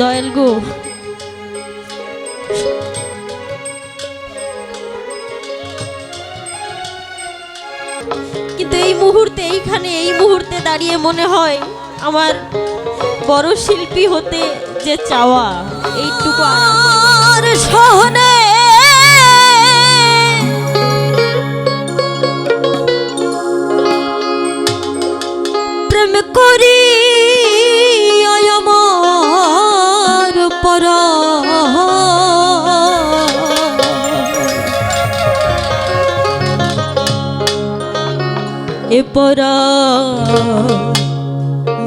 দয়াল গো। কিন্তু এই মুহূর্তে এইখানে, এই মুহূর্তে দাঁড়িয়ে মনে হয় আমার বড় শিল্পী হতে যে চাওয়া, এইটুকু আর সহনে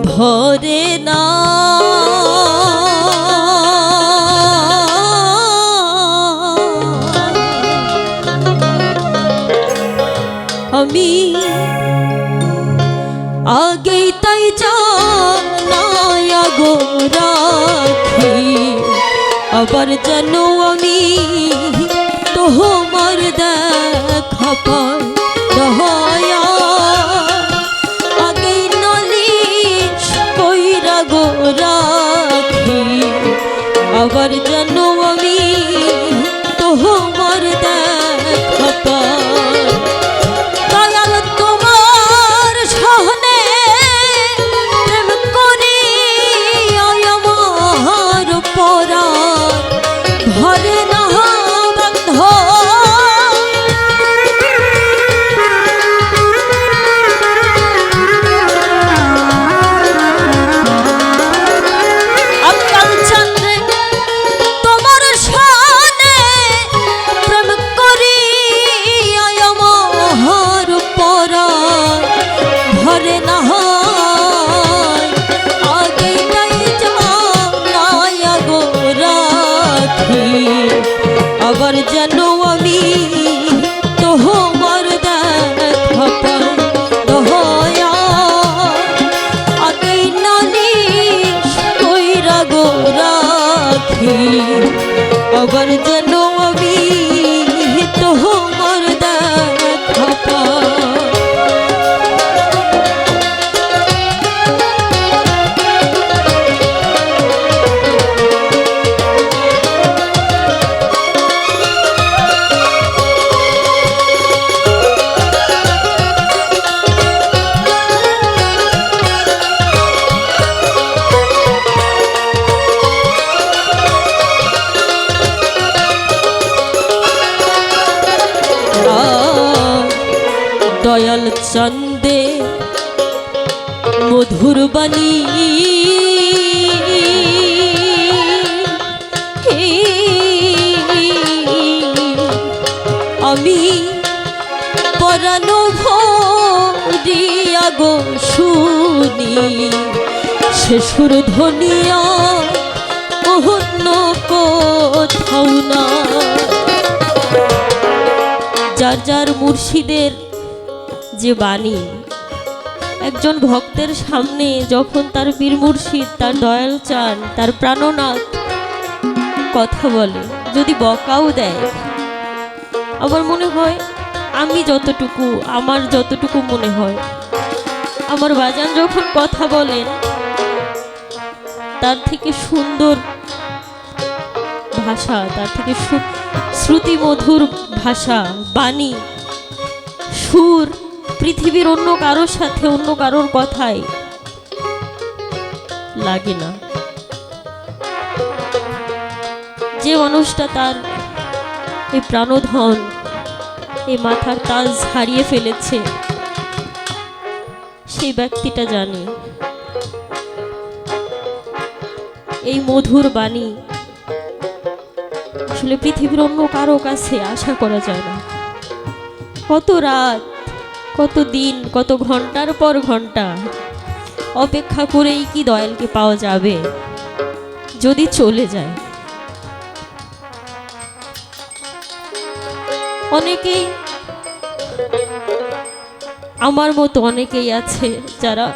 ভরে না। আমি আগেই তাই গো রাখি আবার যেন আমি তোমার দেখা পাই। আমি পরানো ভরিয়া গো শুনি। সে ধনিয়া অন্য কোথাও না। যার যার মুর্শিদের যে বাণী একজন ভক্তের সামনে যখন তার বীর মুর্শিদ, তার দয়াল চান, তার প্রাণনাথ কথা বলে, যদি বকাও দেয়। আমার মনে হয়, আমি যতটুকু, আমার যতটুকু মনে হয়। আমার বাজান যখন কথা বলেন, তার থেকে সুন্দর ভাষা, তার থেকে শ্রুতিমধুর ভাষা, বাণী, সুর পৃথিবীর অন্য কারোর সাথে অন্য কারোর কথাই লাগে না। যে মানুষটা তার এই প্রাণধন এই মাথার তাজ হারিয়ে ফেলেছে, সেই ব্যক্তিটা জানে। এই মধুর বাণী আসলে পৃথিবীর অন্য কারও কাছে আশা করা যায় না। কত রাত কত দিন কত ঘণ্টার পর ঘণ্টা? অপেক্ষা করেই কি দয়ালকে পাওয়া যাবে? যদি চলে যায়। অনেকেই, আমার মতো অনেকেই আছে যারা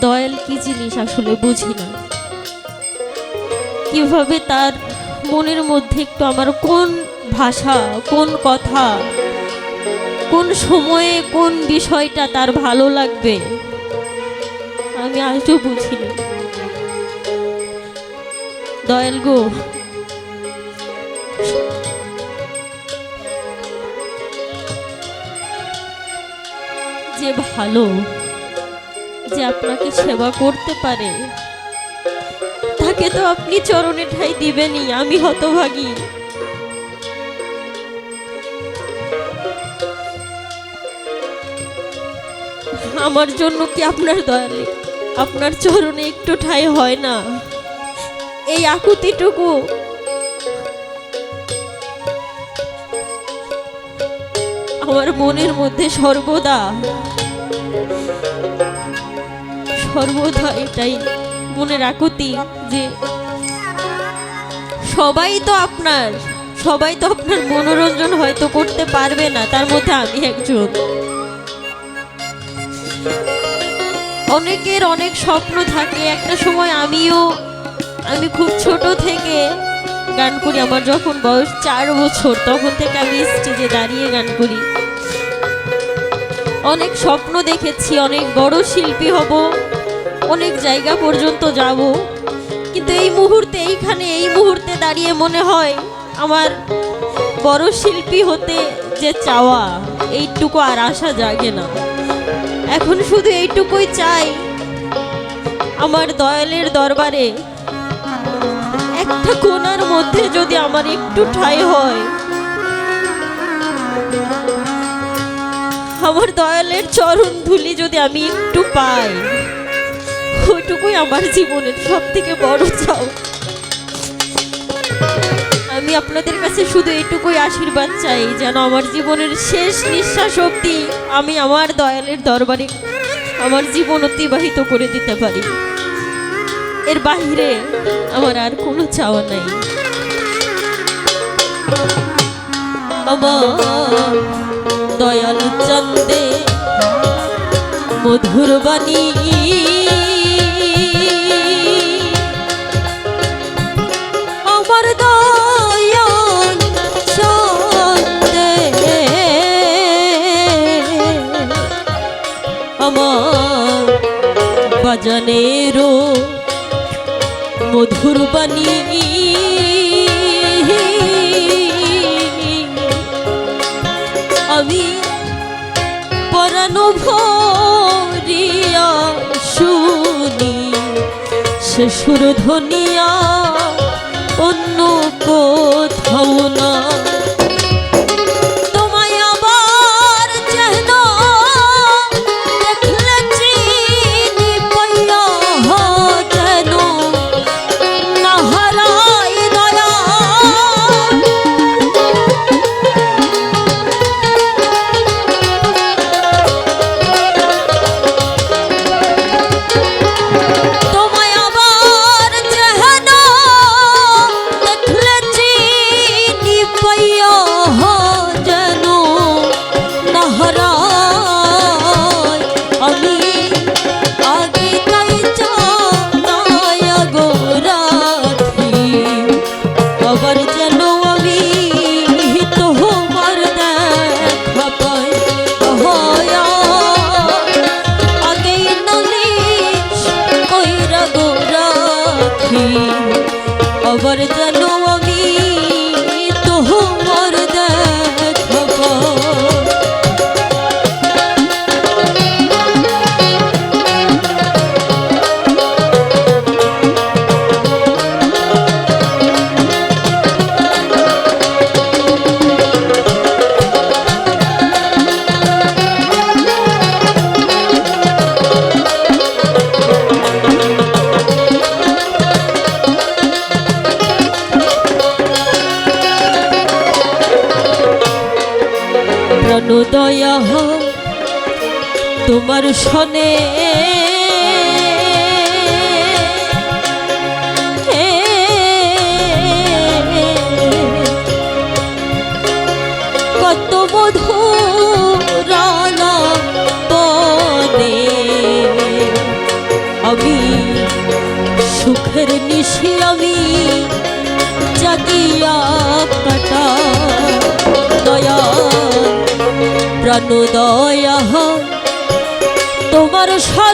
দয়াল কি জিনিস আসলে বুঝি না। কীভাবে তার মনের মধ্যে একটু আমার কোন ভাষা, কোন কথা, কোন সময়ে কোন বিষয়টা তার ভালো লাগবে? আমি আজও বুঝিনি। দয়াল গো। যে ভালো, যে আপনাকে সেবা করতে পারে, তাকে তো আপনি চরণে ঠাই দিবেনই, আমি হতভাগী। আমার জন্য কি আপনার দয়ালে? আপনার চরণে একটু ঠাই হয় না। এই আকুতিটুকু। আমার মনের মধ্যে সর্বদা সর্বদা এটাই মনের আকুতি যে সবাই তো আপনার, সবাই তো আপনার মনোরঞ্জন হয়তো করতে পারবে না। তার মধ্যে আমি একজন। অনেকের অনেক স্বপ্ন থাকে। একটা সময় আমিও, আমি খুব ছোট থেকে গান করি। আমার যখন বয়স চার বছর, তখন থেকে আমি স্টেজে দাঁড়িয়ে গান করি। অনেক স্বপ্ন দেখেছি, অনেক বড় শিল্পী হব, অনেক জায়গা পর্যন্ত যাব। কিন্তু এই মুহূর্তে, এইখানে, এই মুহূর্তে দাঁড়িয়ে মনে হয় আমার বড় শিল্পী হতে যে চাওয়া, এইটুকু আর আশা জাগে না। এখন শুধু এইটুকুই চাই আমার দয়ালের দরবারে। একটা কোনার মধ্যে যদি আমার একটু ঠাই হয়, আমার দয়ালের চরণ ধুলি যদি আমি একটু পাই, ওইটুকুই আমার জীবনের সব থেকে বড় চাও আমি আপনাদের কাছে শুধু এটুকুই আশীর্বাদ চাই, যেন আমার জীবনের শেষ নিঃশ্বাস অবধি আমি আমার দয়ালের দরবারে আমার জীবন অতিবাহিত করে দিতে পারি। এর বাহিরে আমার আর কোনো চাওয়া নাই। দয়াল চন্দে, মধুর বাণী বাজানেরও মধুর বাণী। আমি পরানো ভরিয়া শুনি সে ধনিয়া অন্য কোথাও না। প্রাণ দয়া তোমার সনে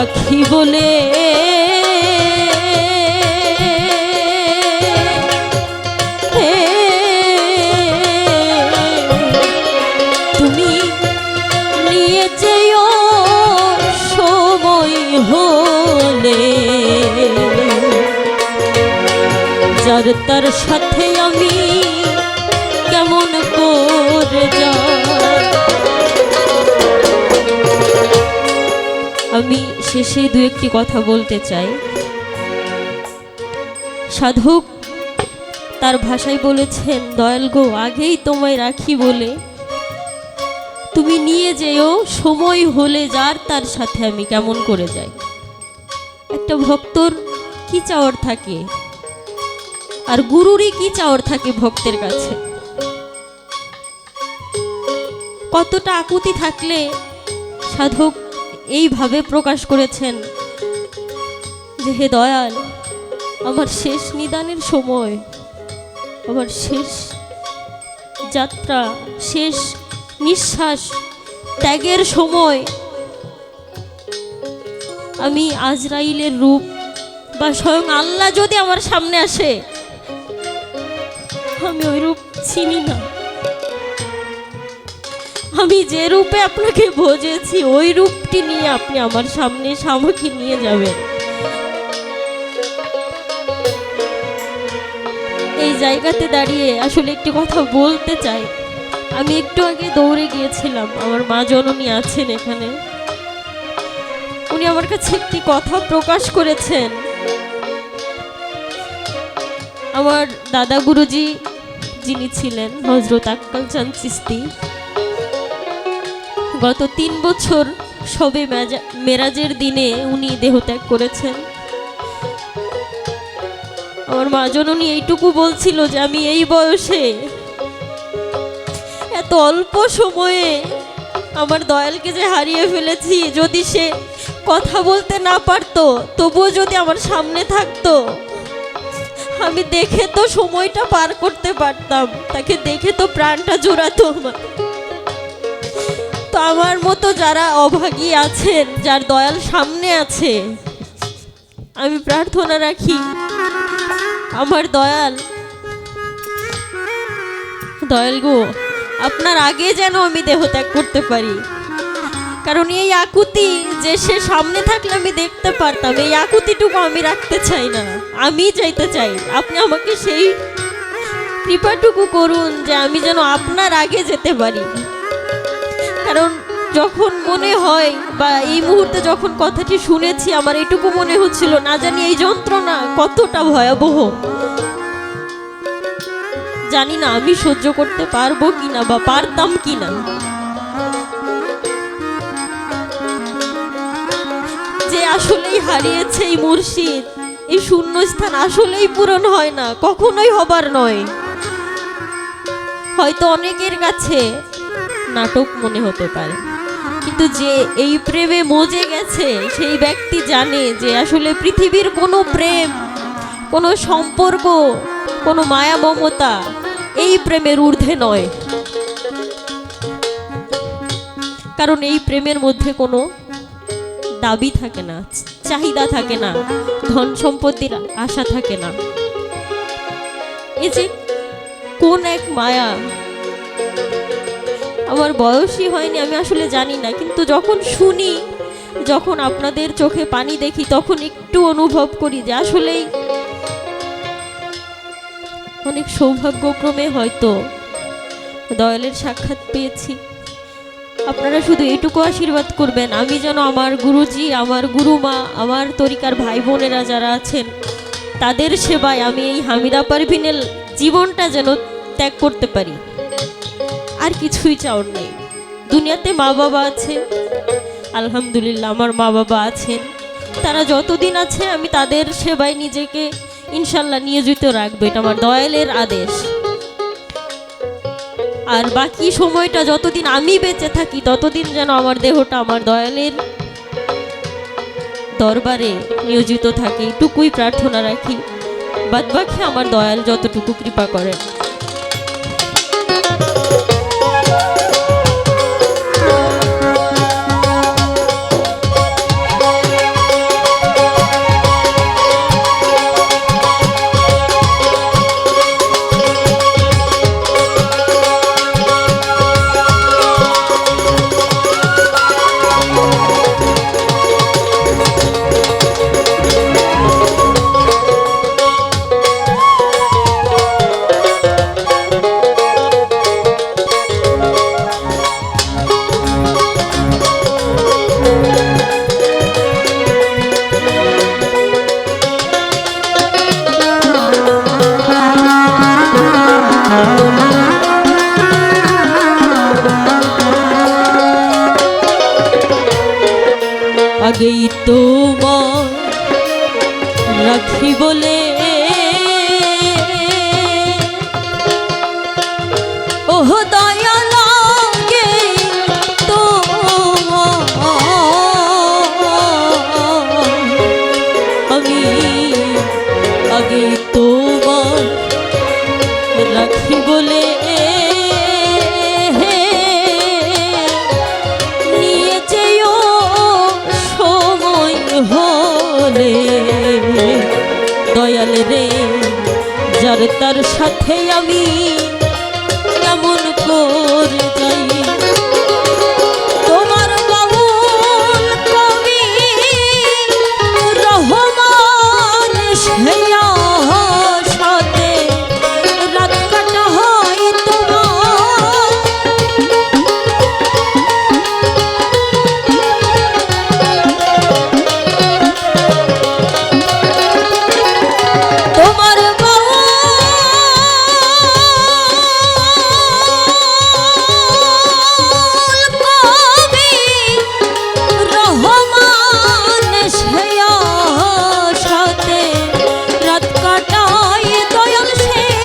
রাখি বলে। তুমি নিয়ে যেও সময় হলে। যার তার সাথে আমি কেমন করে যাই? আমি শেষে দু একটি কথা বলতে চাই। সাধক তার ভাষায় বলেছেন, দয়াল গো, আগেই তোমায় রাখি বলে। তুমি নিয়ে যেও, সময় হলে যার তার সাথে আমি কেমন করে যাই। একটা ভক্তর কি চাওয়ার থাকে? আর গুরুরই কি চাওয়ার থাকে ভক্তের কাছে? কতটা আকুতি থাকলে সাধক এইভাবে প্রকাশ করেছেন যে হে দয়াল, আমার শেষ নিদানের সময়, আমার শেষ যাত্রা, শেষ নিঃশ্বাস ত্যাগের সময় আমি আজরাইলের রূপ বা স্বয়ং আল্লাহ যদি আমার সামনে আসে, আমি ওই রূপ চিনি না। আমি যে রূপে আপনাকে ভোজেছি ওই রূপটি নিয়ে আপনি আমার সামনে এসে নিয়ে যাবেন। এই জায়গাতে দাঁড়িয়ে আসলে একটি কথা বলতে চাই। আমি একটু আগে দৌড়ে গিয়েছিলাম, আমার মা জননী আছেন এখানে। উনি আমার কাছে একটি কথা প্রকাশ করেছেন। আমার দাদা গুরুজি যিনি ছিলেন হজরত আক্কাল চাঁদ চিস্তি গত তিন বছর সবে মেরাজের দিনে উনি দেহত্যাগ করেছেন। আমার মা জননী এইটুকু বলছিল যে আমি এই বয়সে এত অল্প সময়ে আমার দয়ালকে যে হারিয়ে ফেলেছি, যদি সে কথা বলতে না পারতো, তবুও যদি আমার সামনে থাকতো, আমি দেখে তো সময়টা পার করতে পারতাম। তাকে দেখে তো প্রাণটা জোড়াতো আমার। তো আমার মতো যারা অভাগী আছেন, যার দয়াল সামনে আছে, আমি প্রার্থনা রাখি, আমার দয়াল দয়াল গো, আপনার আগে যেন আমি দেহ ত্যাগ করতে পারি। কারণ এই আকুতি যে সে সামনে থাকলে আমি দেখতে পারতাম, এই আকুতিটুকু আমি রাখতে চাই না, আমি চাইতে চাই, আপনি আমাকে সেই কৃপাটুকু করুন যে আমি যেন আপনার আগে যেতে পারি। যখন মনে হয় বা এই মুহূর্তে যখন কথাটি শুনেছি, আমার এটুকু মনে হচ্ছিল, না জানি এই যন্ত্রণা কতটা ভয়াবহ। জানি না আমি সহ্য করতে পারব কিনা বা পারতাম কিনা। যে আসলেই হারিয়েছে এই মুর্শিদ, এই শূন্য স্থান আসলেই পূরণ হয় না, কখনোই হবার নয়। হয়তো অনেকের কাছে নাটক মনে হতে পারে। কিন্তু যে এই প্রেমে মজে গেছে, সেই ব্যক্তি জানে যে আসলে পৃথিবীর কোনো প্রেম, কোনো সম্পর্ক, কোনো মায়া মমতা এই প্রেমের ঊর্ধ্বে নয়। কারণ এই প্রেমের মধ্যে কোনো দাবি থাকে না, চাহিদা থাকে না, ধন সম্পত্তির আশা থাকে না। এই যে কোন এক মায়া আমার বয়সই হয়নি, আমি আসলে জানি না। কিন্তু যখন শুনি, যখন আপনাদের চোখে পানি দেখি, তখন একটু অনুভব করি যে আসলেই অনেক সৌভাগ্যক্রমে হয়তো দয়ালের সাক্ষাৎ পেয়েছি। আপনারা শুধু এটুকু আশীর্বাদ করবেন, আমি যেন আমার গুরুজি, আমার গুরুমা, আমার তরিকার ভাই বোনেরা যারা আছেন, তাদের সেবায় আমি এই হামিদা পারভিনের জীবনটা যেন ত্যাগ করতে পারি। আর কিছুই চাওয়ার নেই। দুনিয়াতে মা বাবা আছে। আলহামদুলিল্লাহ, আমার মা বাবা আছেন। তারা যতদিন আছে, আমি তাদের সেবায় নিজেকে ইনশাল্লাহ নিয়োজিত রাখব। এটা আমার দয়ালের আদেশ। আর বাকি সময়টা যতদিন আমি বেঁচে থাকি, ততদিন যেন আমার দেহটা আমার দয়ালের দরবারে নিয়োজিত থাকে। এটুকুই প্রার্থনা রাখি। বাদবাকি আমার দয়াল যতটুকু কৃপা করেন। দয়াল রে যার তার সাথে আমি